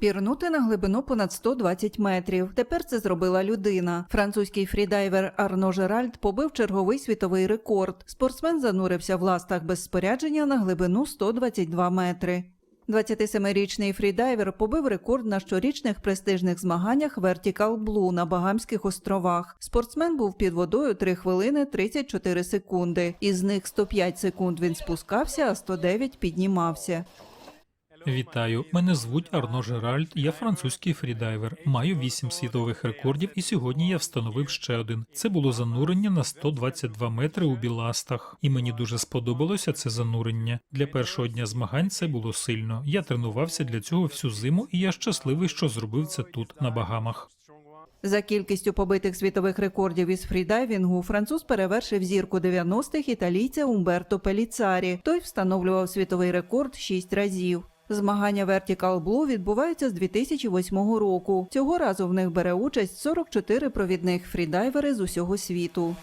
пірнути на глибину понад 120 метрів. Тепер це зробила людина. Французький фрідайвер Арно Жеральд побив черговий світовий рекорд. Спортсмен занурився в ластах без спорядження на глибину 122 метри. 27-річний фрідайвер побив рекорд на щорічних престижних змаганнях Vertical Blue на Багамських островах. Спортсмен був під водою 3 хвилини 34 секунди. Із них 105 секунд він спускався, а 109 піднімався. Вітаю, мене звуть Арно Жеральд. Я французький фрідайвер. Маю вісім світових рекордів, і сьогодні я встановив ще один. Це було занурення на 122 метри у біластах. І мені дуже сподобалося це занурення. Для першого дня змагань це було сильно. Я тренувався для цього всю зиму, і я щасливий, що зробив це тут, на Багамах. За кількістю побитих світових рекордів із фрідайвінгу француз перевершив зірку 90-х італійця Умберто Пеліцарі. Той встановлював світовий рекорд шість разів. Змагання Vertical Blue відбуваються з 2008 року. Цього разу в них бере участь 44 провідних фрідайвери з усього світу.